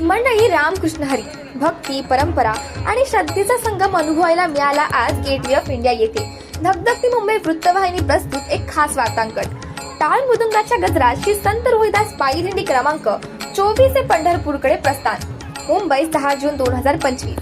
मंडळी रामकृष्ण हरी. भक्ती परंपरा आणि श्रद्धेचा संगम अनुभवायला मिळाला आज गेटवे ऑफ इंडिया येथे. धगधगती मुंबई वृत्तवाहिनी प्रस्तुत एक खास वार्तांकन. टाळ मृदुंगाच्या गजरात श्री संत रोहिदास पायी दिंडी क्रमांक चोवीस हे पंढरपूरकडे प्रस्थान. मुंबई सहा जून दोन हजार पंचवीस.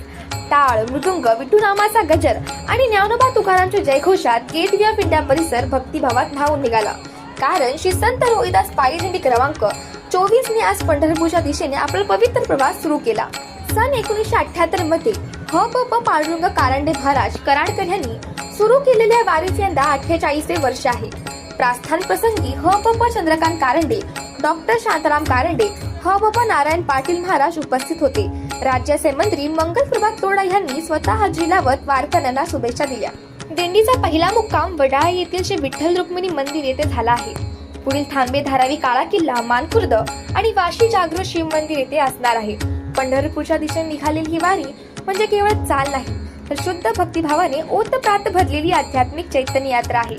टाळ मृदुंग विठू नामाचा गजर आणि ज्ञानोबा तुकारामच्या जयघोषात गेटवे ऑफ इंडिया परिसर भक्तिभावात धावून निघाला. कारण श्री संत रोहिदास पायी दिंडी क्रमांक चोवीसने आज पंढरपूरच्या दिशेने आपला पवित्र प्रवास सुरू केला. सन एकोणीसशे अठ्याहत्तरमध्ये ह प प पांडुरंग कारंडे महाराज कराडकर यांनी सुरू केलेल्या वारीस यंदा अठ्ठेचाळीसवे वर्ष आहे. प्रास्थान प्रसंगी ह प प चंद्रकांत कारंडे डॉक्टर शांताराम कारंडे ह प प नारायण पाटील महाराज उपस्थित होते. राज्याचे मंत्री मंगल प्रभात तोडा यांनी स्वतः हजेरी लावत वारकऱ्यांना शुभेच्छा दिल्या. दिंडीचा पहिला मुक्काम वडाळा येथील श्री विठ्ठल रुक्मिणी मंदिर येथे झाला आहे. पुढील थांबे धारावी काळा किल्ला मानखुर्द आणि वाशी जागृत शिव मंदिर येथे असणार आहे. पंढरपूरच्या दिशेने निघालेली ही वारी म्हणजे केवळ चाल नाही तर शुद्ध भक्तिभावाने ओतप्रात भरलेली आध्यात्मिक चैतन्य यात्रा आहे.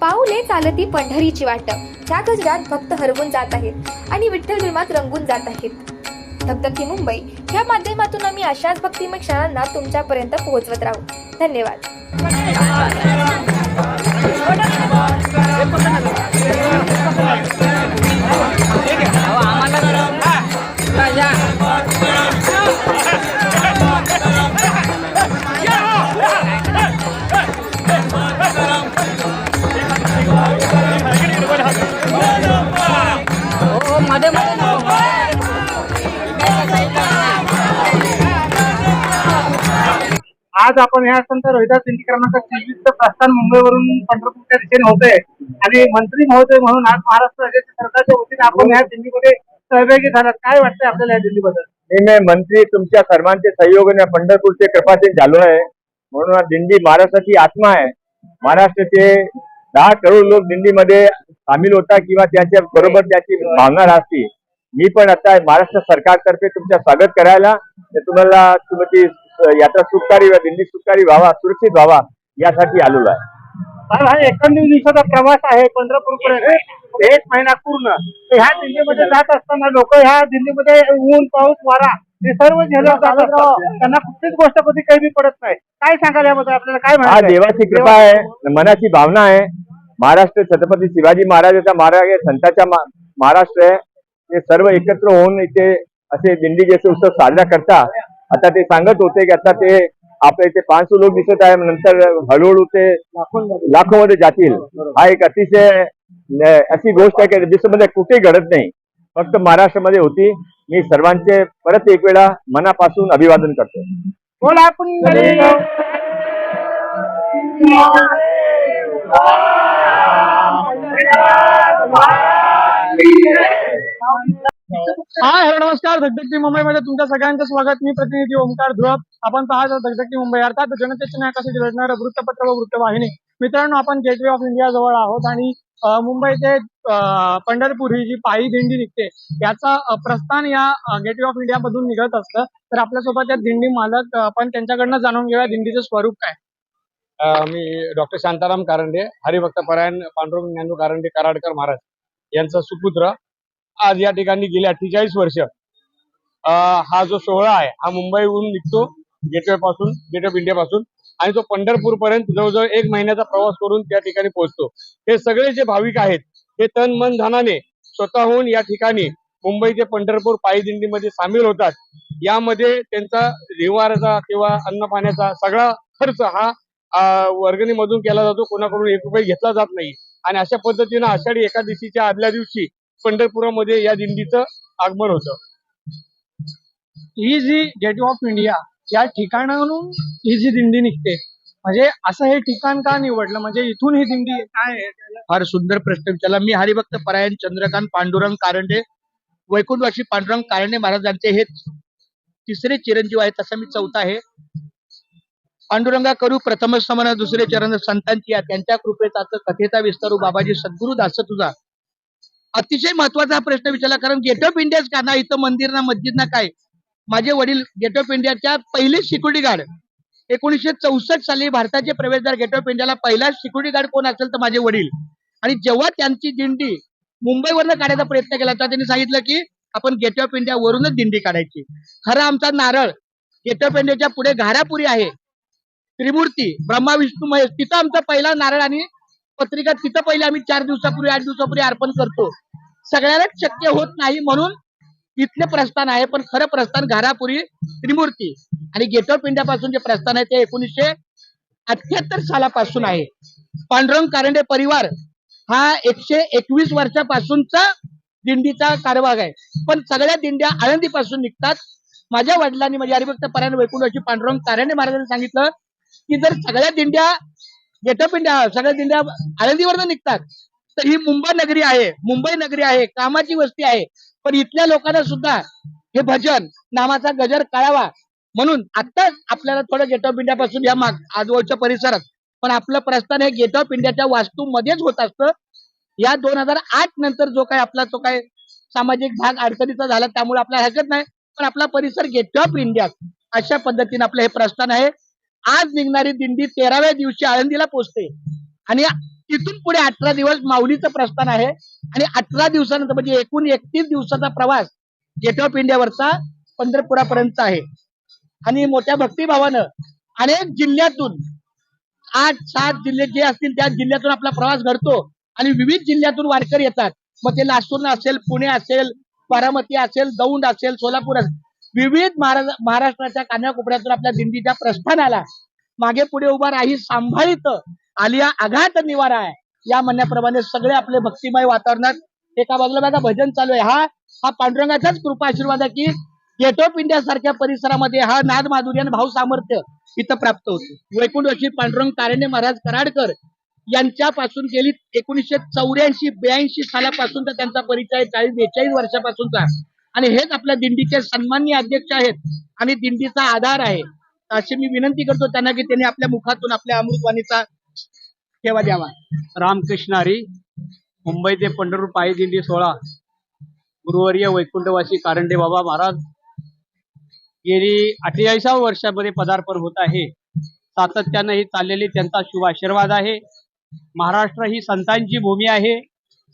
पाऊले चालती पंढरीची वाट त्या गजरात भक्त हरवून जात आहेत आणि विठ्ठल निर्मात रंगून जात आहेत. धगधगी मुंबई या माध्यमातून आम्ही अशाच भक्तिमय क्षणांना तुमच्यापर्यंत पोहोचवत राहू. धन्यवाद. आज आपण ह्या संत रोहिदास दिंडी क्रमांक प्रस्थान मुंबईवरून पंढरपूरच्या दिशेने होतंय. आणि मंत्री महोदय म्हणून आज महाराष्ट्र राज्याच्या सरकारच्या वतीने आपण ह्या दिंडीमध्ये सहभागी झालात. काय वाटतंय आपल्याला या दिंडीबद्दल? मी मंत्री तुमच्या सर्वांचे सहयोगाने पंढरपूरचे कृपाचे झालो आहे. म्हणून दिंडी महाराष्ट्राची आत्मा आहे. महाराष्ट्राचे दहा करोड लोक दिंडीमध्ये सामील होता किंवा त्याच्या बरोबर त्याची भावना राहते. मी पण आता महाराष्ट्र सरकारतर्फे तुमचं स्वागत करायला. तुम्हाला तुमची यात्रा सुखकारी व दिंडी सुखकारी व्हावा सुरक्षित व्हावा यासाठी आलेलो आहे. साहेब हा एकोणतीस दिवसाचा प्रवास आहे पंढरपूर पर्यंत एक महिना पूर्ण. ह्या दिंडीमध्ये जात असताना लोक ह्या दिंडीमध्ये ऊन पाऊस वारा हे सर्व झेलत जात असतात. त्यांना कुठलीच गोष्ट कधी काही पडत नाही. काय सांगाल याबद्दल? आपल्याला काय हा म्हणायचंय? देवाची कृपा आहे मनाची भावना आहे. महाराष्ट्र छत्रपती शिवाजी महाराजाचा महाराज आहे संतांचा मा- महाराष्ट्र आहे. ते सर्व एकत्र होऊन इथे असे दिंडी जसे उत्सव साजरा करता आता ते सांगत होते की आता ते आपल्या इथे पाचशे लोक दिसत आहे नंतर हळूहळू ते लाखो मध्ये जातील. हा एक अतिशय अशी गोष्ट आहे की देशामध्ये कुठे घडत नाही. फक्त महाराष्ट्रामध्ये होती. मी सर्वांचे परत एक वेळा मनापासून अभिवादन करतो. बोला आपण हा हॅलो नमस्कार. धगधगती मुंबईमध्ये तुमच्या सगळ्यांचं स्वागत. मी प्रतिनिधी ओंकार ध्रुव आपण पाहत आहात धगधगती मुंबई. अर्थात जनतेच्या न्यायासाठी लढणारं वृत्तपत्र व वृत्तवाहिनी. मित्रांनो आपण गेटवे ऑफ इंडिया जवळ आहोत आणि मुंबई ते पंढरपूर ही जी पायी दिंडी निघते याचा प्रस्थान या गेटवे ऑफ इंडिया मधून निघत असतं. तर आपल्यासोबत या दिंडी मालक आपण त्यांच्याकडनं जाणून घेऊया दिंडीचं स्वरूप काय. मी डॉक्टर शांताराम कारंडे हरिभक्त परायण पांडुरंग ज्ञानू कारंडे कराडकर महाराज यांचा सुपुत्र. आज या ठिकाणी गेले अठ्ठेचाळीस वर्ष हा जो सोहळा आहे हा मुंबईहून निघतो गेटवे पासून गेट ऑफ इंडिया पासून. आणि तो पंढरपूर पर्यंत जवळजवळ एक महिन्याचा प्रवास करून त्या ठिकाणी पोहोचतो. हे सगळे जे भाविक आहेत हे तन मन धनाने स्वतःहून या ठिकाणी मुंबई ते पंढरपूर पायी दिंडीमध्ये सामील होतात. यामध्ये त्यांचा निवाराचा किंवा अन्न पाण्याचा सगळा खर्च हा वर्गणीमधून केला जातो. कोणाकडून एक रुपये घेतला जात नाही. आणि अशा पद्धतीनं आषाढी एकादशीच्या आदल्या दिवशी पंढरपुरामध्ये या दिंडीचं आगमन होतं. ही जी गेटवे ऑफ इंडिया या ठिकाणाहून ही जी दिंडी निघते म्हणजे असं हे ठिकाण का निवडलं? म्हणजे इथून ही दिंडी काय फार सुंदर प्रश्न विचारला. मी हरिभक्त परायण चंद्रकांत पांडुरंग कारंडे वैकुंठवासी पांडुरंग कारंडे महाराजांचे हे तिसरे चिरंजीव आहेत तसा मी चौथा आहे. पांडुरंगा करू प्रथम समान दुसरे चरण संतांची या त्यांच्या कृपेचा कथेचा विस्तारू हो. बाबाजी सद्गुरु दास तुझा. अतिशय महत्त्वाचा प्रश्न विचारला कारण गेट ऑफ इंडियाच का ना इथं मंदिर ना मस्जिद ना काय? माझे वडील गेट ऑफ इंडियाच्या पहिले सिक्युरिटी गार्ड एकोणीसशे चौसष्ट साली भारताचे प्रवेशद्वार गेट ऑफ इंडियाला पहिला सिक्युरिटी गार्ड कोण असेल तर माझे वडील. आणि जेव्हा त्यांची दिंडी मुंबईवरनं काढायचा प्रयत्न केला तेव्हा त्यांनी सांगितलं की आपण गेट ऑफ इंडिया वरूनच दिंडी काढायची. खरा आमचा नारळ गेट ऑफ इंडियाच्या पुढे घारापुरी आहे. त्रिमूर्ती ब्रह्मा विष्णू महेश तिथं आमचा पहिला नारळ आणि पत्रिका तिथं पहिले आम्ही चार दिवसापूर्वी आठ दिवसापूर्वी अर्पण करतो. सगळ्यालाच शक्य होत नाही म्हणून इथलं प्रस्थान आहे पण खरं प्रस्थान घारापुरी त्रिमूर्ती. आणि गेट ऑफ जे प्रस्थान आहे ते एकोणीसशे अठ्याहत्तर सालापासून आहे. पांडुरंग कारंडे परिवार हा एकशे एकवीस वर्षापासूनचा दिंडीचा कारभाग आहे. पण सगळ्या दिंड्या आळंदीपासून निघतात. माझ्या वडिलांनी म्हणजे हरिभक्त परायण अशी पांडुरंग कारंडे महाराजांनी सांगितलं की जर सगळ्या दिंड्या गेट ऑफ इंडिया सगळ्या दिंड्या आळंदीवरनं निघतात. तर ही मुंबई नगरी आहे मुंबई नगरी आहे कामाची वस्ती आहे. पण इथल्या लोकांना सुद्धा हे भजन नामाचा गजर कळावा. म्हणून आत्ताच आपल्याला थोडं गेट ऑफ इंडिया पासून या माग आजवळच्या परिसरात. पण आपलं प्रस्थान हे गेट ऑफ इंडियाच्या वास्तूमध्येच होत असतं. या दोन हजार आठ नंतर जो काही आपला तो काय सामाजिक भाग अडचणीचा झाला त्यामुळे आपल्याला हरकत नाही. पण आपला परिसर गेट ऑफ इंडिया अशा पद्धतीने आपलं हे प्रस्थान आहे. आज निघणारी दिंडी तेराव्या दिवशी आळंदीला पोहोचते. आणि तिथून पुढे अठरा दिवस माऊलीचं प्रस्थान आहे. आणि अठरा दिवसानंतर म्हणजे एकूण एकतीस दिवसाचा प्रवास गेट ऑफ इंडियावरचा पंढरपुरापर्यंत आहे. आणि मोठ्या भक्तिभावानं अनेक जिल्ह्यातून आठ सात जिल्हे जे असतील त्या जिल्ह्यातून आपला प्रवास घडतो. आणि विविध जिल्ह्यातून वारकरी येतात. मग ते लासूर असेल पुणे असेल बारामती असेल दौंड असेल सोलापूर असेल. विविध महाराज महाराष्ट्राच्या कान्याकोपऱ्यातून आपल्या दिंडीच्या प्रस्थानाला मागे पुढे उभा राही सांभाळित आलिया आघात निवारा आहे. या म्हणण्याप्रमाणे सगळे आपले भक्तिमय वातावरणात एका बाजूला बघा भजन चालू आहे. हा हा पांडुरंगाचाच कृपा आशीर्वाद आहे की गेट ऑफ इंडिया सारख्या परिसरामध्ये हा नाद माधुर्य आणि भाव सामर्थ्य इथं प्राप्त होते. वैकुंठवशी पांडुरंग तारेने महाराज कराडकर यांच्यापासून गेली एकोणीसशे चौऱ्याऐंशी ब्याऐंशी सालापासून तर त्यांचा परिचय चाळीस बेचाळीस वर्षापासूनचा. आणि हेच आपल्या दिंडीचे सन्माननीय अध्यक्ष आहेत आणि दिंडीचा आधार आहे. अशी मी विनंती करतो त्यांना की त्यांनी आपल्या मुखातून आपल्या अमृतवाणीचा ठेवा द्यावा. रामकृष्ण हरी मुंबई ते पंढरपूर पायी दिंडी सोहळा. गुरुवर्य वैकुंठवासी कारंडे बाबा महाराज. गेली अठ्ठेचाळीसाव्या वर्षामध्ये पदार्पण होत आहे. सातत्यानं ही चाललेली त्यांचा शुभ आशीर्वाद आहे. महाराष्ट्र ही संतांची भूमी आहे.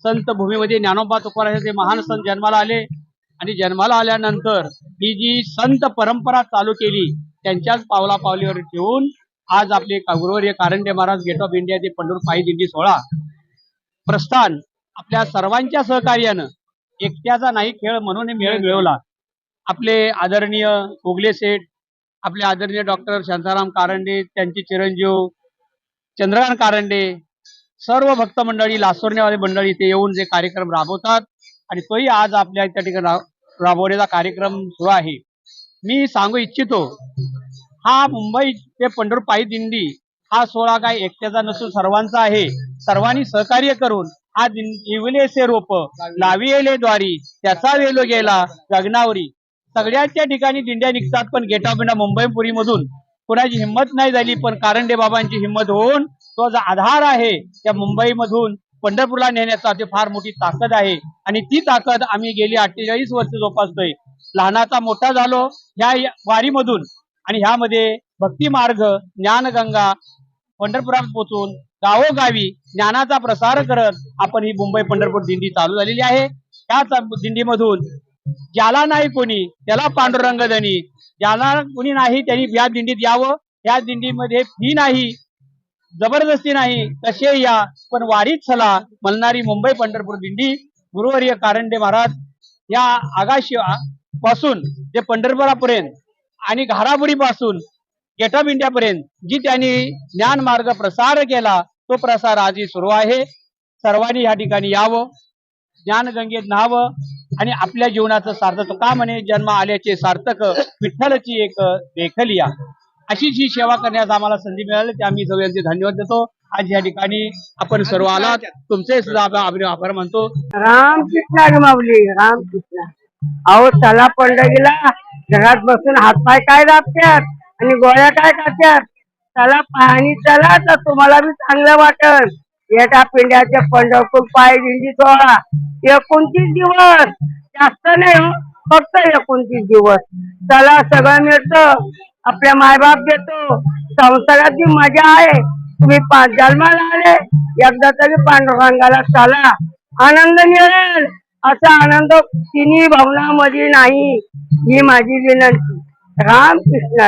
संत भूमीमध्ये ज्ञानोबा तुकाराचे महान संत जन्माला आले आणि जन्माला आल्यानंतर ही जी संत परंपरा चालू केली त्यांच्याच पावला पावलीवर ठेवून आज आपले गुरुवर्य Karande Maharaj gate of India ते पंढरपूर पायी दिंडी सोहळा. प्रस्थान आपल्या सर्वांच्या सहकार्यानं एकट्याचा नाही खेळ म्हणून मेळ मिळवला. आपले आदरणीय कोगले सेठ आपले आदरणीय डॉक्टर शांताराम कारंडे त्यांचे चिरंजीव चंद्रकांत कारंडे सर्व भक्त मंडळी लासोरण्यावाले मंडळी ते येऊन जे कार्यक्रम राबवतात आणि तोही आज आपल्या त्या ठिकाणी राबवण्याचा राबवलेला कार्यक्रम सुरू आहे. मी सांगू इच्छितो हा मुंबई ते पंढरपूर पायी दिंडी हा सोहळा काय एकट्याचा नसून सर्वांचा आहे. सर्वांनी सहकार्य करून हा इवलेसे रोप लाविले द्वारी त्याचा वेलो गेला जगनावरी. सगळ्याच्या ठिकाणी दिंड्या निघतात पण गेट ऑफ इंडिया मुंबई पुरीमधून कोणाची हिंमत नाही झाली पण कारंडे बाबांची हिंमत होऊन तो जो आधार आहे त्या मुंबईमधून पंढरपूरला नेण्याचा ते फार मोठी ताकद आहे. आणि ती ताकद आम्ही गेली अठ्ठेचाळीस वर्ष जोपासतोय. लहानाचा मोठा झालो ह्या वारीमधून. आणि ह्यामध्ये भक्ती मार्ग ज्ञानगंगा पंढरपुरात पोहोचून गावोगावी ज्ञानाचा प्रसार करत आपण ही मुंबई पंढरपूर दिंडी चालू झालेली आहे. त्याच दिंडीमधून ज्याला नाही कोणी त्याला पांडुरंग धनी ज्याला कोणी नाही त्यांनी या दिंडीत यावं. या दिंडीमध्ये फी नाही. जबरदस्ती नाही कसे या? पण वारीत चला. मलणारी मुंबई पंढरपूर दिंडी गुरुवर्य कारंडे महाराज या आगाशी पासून ते पंढरपुरापर्यंत आणि घारापुरी पासून गेट ऑफ जी त्यांनी ज्ञान मार्ग प्रसार केला तो प्रसार आजही सुरू आहे. सर्वांनी या ठिकाणी यावं ज्ञानगंगेत न्हावं आणि आपल्या जीवनाचं सार्थक का म्हणे जन्म आल्याचे सार्थक विठ्ठलची एक देखलिया अशीच ही सेवा करण्यास आम्हाला संधी मिळाली. ते आम्ही सगळ्यांचे धन्यवाद देतो. आज या ठिकाणी आपण सर्व आलात. तुमचे सुद्धा आभार आभार- आभार मानतो. रामकृष्ण रे माऊली रामकृष्ण. अहो चला पंढरीला. घरात बसून हातपाय काय दाबत्यात? आणि गोळ्या काय खात्यात? चला पाणी चला तर तुम्हाला बी चांगलं वाटल. एका पिंड्याचे पंढरपूर पाय दिंडी सोहळा एकोणतीस दिवस. जास्त नाही हो. फक्त एकोणतीस दिवस. चला सगळं मिळतं. आपल्या मायबाप देतो. संसाराची मजा आहे तुम्ही पाच जन्माला आले एकदा तरी पांडुरंगाला चला. आनंद मिळेल. असा आनंद तिन्ही भावनामध्ये नाही. ही माझी विनंती. राम कृष्ण